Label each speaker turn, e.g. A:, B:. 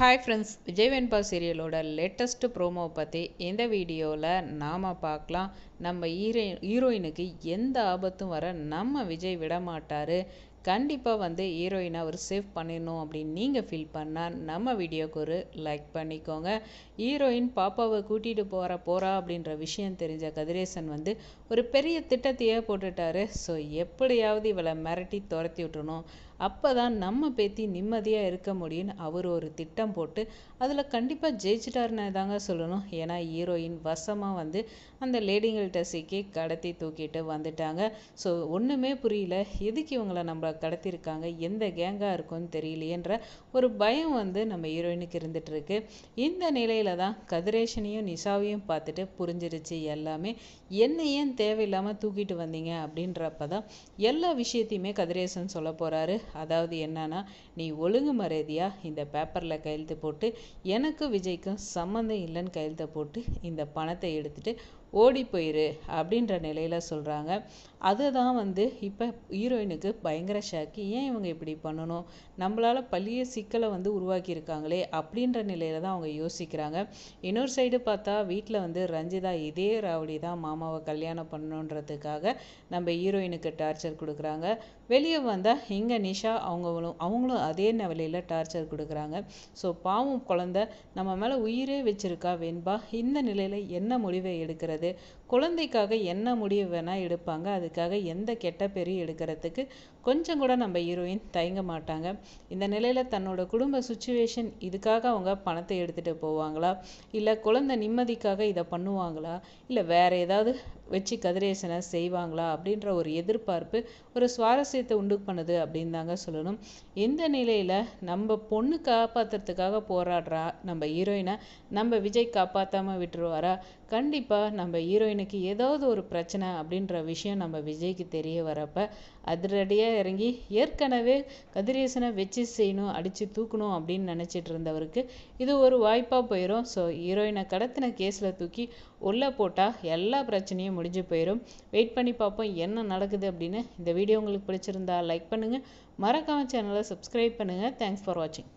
A: Hi friends Vijay Venba சீரியலோட latest promo பற்றி இந்த வீடியோவில் நாம் பார்க்கலாம் நம்ம ஹீரோ ஹீரோயினுக்கு எந்த ஆபத்தும் வர நம்ம விஜய் விட மாட்டார் கண்டிப்பாக வந்து ஹீரோயினை அவர் சேவ் பண்ணிடணும் அப்படின்னு நீங்கள் ஃபீல் பண்ணால் நம்ம வீடியோக்கு ஒரு லைக் பண்ணிக்கோங்க. ஹீரோயின் பாப்பாவை கூட்டிகிட்டு போகிற போகிறா அப்படின்ற விஷயம் தெரிஞ்ச கதிரேசன் வந்து ஒரு பெரிய திட்டத்தையே போட்டுட்டாரு. ஸோ எப்படியாவது இவளை மிரட்டி துரத்தி விட்டுணும் அப்போ தான் நம்ம பேத்தி நிம்மதியாக இருக்க முடியும்னு அவர் ஒரு திட்டம் போட்டு அதில் கண்டிப்பாக ஜெயிச்சிட்டாருன்னு தாங்க சொல்லணும். ஏன்னா ஹீரோயின் வசமாக வந்து அந்த லேடிங்கள்கிட்ட சிக்கி கடத்தி தூக்கிட்டு வந்துட்டாங்க. ஸோ ஒன்றுமே புரியல. எதுக்கு இவங்களை நம்ம கடத்தியிருக்காங்க. எந்த கேங்காக இருக்கும்னு தெரியலையேன்ற ஒரு பயம் வந்து நம்ம ஹீரோயினுக்கு இருந்துகிட்ருக்கு இந்த நிலையில தான் கதிரேஷனையும் நிஷாவையும் பார்த்துட்டு புரிஞ்சிருச்சு எல்லாமே. என்ன ஏன் தேவையில்லாமல் தூக்கிட்டு வந்தீங்க அப்படின்றப்ப தான் எல்லா விஷயத்தையுமே கதிரேசன் சொல்ல போகிறாரு அதாவது என்னன்னா நீ ஒழுங்கு மரியாதையாக இந்த பேப்பரில் கையெழுத்து போட்டு எனக்கு விஜய்க்கும் சம்மந்தம் இல்லைன்னு கையெழுத்த போட்டு இந்த பணத்தை எடுத்துகிட்டு ஓடி போயிரு அப்படின்ற நிலையில் சொல்கிறாங்க அதுதான் வந்து இப்போ ஹீரோயினுக்கு பயங்கர ஷாக்கு ஏன் இவங்க இப்படி பண்ணணும்? நம்மளால் பள்ளிய சிக்கலை வந்து உருவாக்கியிருக்காங்களே அப்படின்ற நிலையில் தான் அவங்க யோசிக்கிறாங்க. இன்னொரு சைடு பார்த்தா வீட்டில் வந்து ரஞ்சிதா இதே ராவடி தான் மாமாவை கல்யாணம் பண்ணணுன்றதுக்காக நம்ம ஹீரோயினுக்கு டார்ச்சர் கொடுக்குறாங்க. வெளியே வந்தால் இங்கே நிஷா அவங்களும் அவங்களும் அதே நிலையில் டார்ச்சர் கொடுக்குறாங்க. ஸோ பாவம் குழந்த நம்ம மேலே உயிரே வச்சுருக்கா வெண்பா. இந்த நிலையில் என்ன முடிவை எடுக்கிறது? குழந்தைக்காக என்ன முடிவு வேணால் எடுப்பாங்க. அதுக்காக எந்த கெட்ட பேரையும் எடுக்கிறதுக்கு கொஞ்சம் கூட நம்ம ஹீரோயின் தயங்க மாட்டாங்க. இந்த நிலையில் தன்னோட குடும்ப சுச்சுவேஷன் இதுக்காக அவங்க பணத்தை எடுத்துகிட்டு போவாங்களா? இல்லை குழந்தை நிம்மதிக்காக இதை பண்ணுவாங்களா? இல்லை வேற ஏதாவது வச்சு கதிரேசனை செய்வாங்களா? அப்படின்ற ஒரு எதிர்பார்ப்பு ஒரு சுவாரஸ்யத்தை உண்டு பண்ணுது அப்படின்னு தாங்க சொல்லணும். இந்த நிலையில் நம்ம பொண்ணு காப்பாற்றுறதுக்காக போராடுறா நம்ம ஹீரோயினை நம்ம விஜய் காப்பாற்றாமல் விட்டுருவாரா? கண்டிப்பாக நம்ம நம்ம ஹீரோயினுக்கு ஏதாவது ஒரு பிரச்சனை அப்படின்ற விஷயம் நம்ம விஜய்க்கு தெரிய வரப்ப அதிரடியாக இறங்கி ஏற்கனவே கதிரேசனை வச்சு செய்யணும் அடித்து தூக்கணும் அப்படின்னு நினச்சிட்டு இருந்தவருக்கு இது ஒரு வாய்ப்பாக போயிடும் ஸோ ஹீரோயினை கடத்தின கேஸில் தூக்கி உள்ளே போட்டால் எல்லா பிரச்சனையும் முடிஞ்சு போயிடும் வெயிட் பண்ணி பார்ப்போம் என்ன நடக்குது அப்படின்னு. இந்த வீடியோ உங்களுக்கு பிடிச்சிருந்தா லைக் பண்ணுங்கள் மறக்காம சேனலை சப்ஸ்கிரைப் பண்ணுங்கள் தேங்க்ஸ் ஃபார் வாட்சிங்